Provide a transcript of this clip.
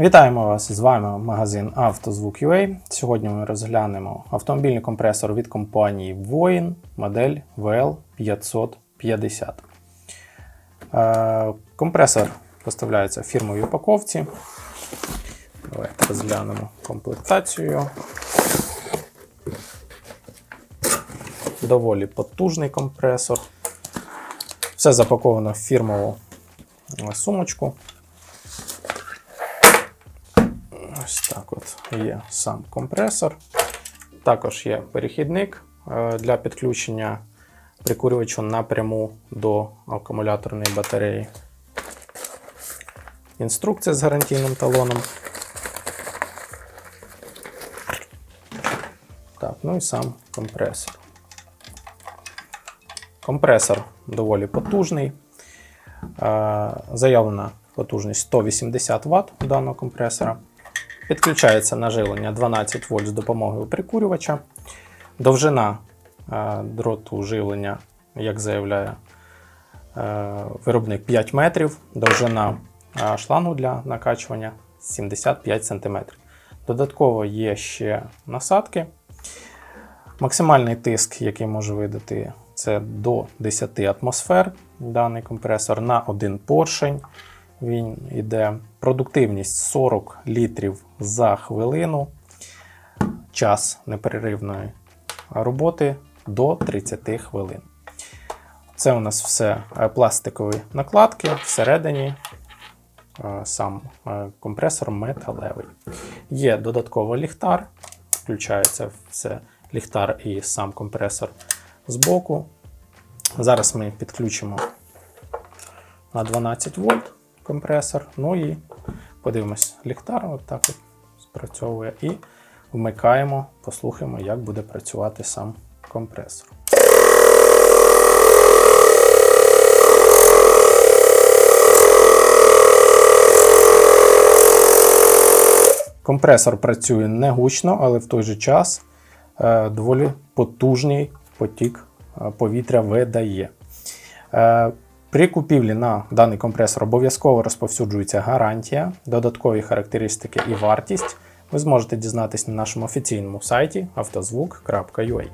Вітаємо вас! З вами магазин «Автозвук.UA». Сьогодні ми розглянемо автомобільний компресор від компанії Воїн, модель VL550. Е, Компресор поставляється в фірмовій упаковці. Давайте розглянемо комплектацію. Доволі потужний компресор. Все запаковано в фірмову сумочку. Ось так от є сам компресор. Також є перехідник е, для підключення прикурювачу напряму до акумуляторної батареї. Інструкція з гарантійним талоном. Так, ну і сам компресор. Компресор доволі потужний. Е, Заявлена потужність 180 Вт у даного компресора. Підключається на живлення 12 вольт з допомогою прикурювача. Довжина е, дроту живлення, як заявляє е, виробник 5 метрів, довжина е, шлангу для накачування 75 см. Додатково є ще насадки. Максимальний тиск, який може видати, це до 10 атмосфер. Даний компресор на один поршень. Він йде продуктивність 40 літрів за хвилину, час неперервної роботи до 30 хвилин. Це у нас все е, пластикові накладки, всередині е, сам е, компресор металевий. Є додатково ліхтар, включається все ліхтар і сам компресор збоку. Зараз ми підключимо на 12 вольт компресор. Ну і подивимось, ліхтар отак от спрацьовує. І вмикаємо, послухаємо, як буде працювати сам компресор. Компресор працює не гучно, але в той же час е, доволі потужний потік е, повітря видає. При купівлі на даний компресор обов'язково розповсюджується гарантія, додаткові характеристики і вартість. Ви зможете дізнатись на нашому офіційному сайті автозвук.ua.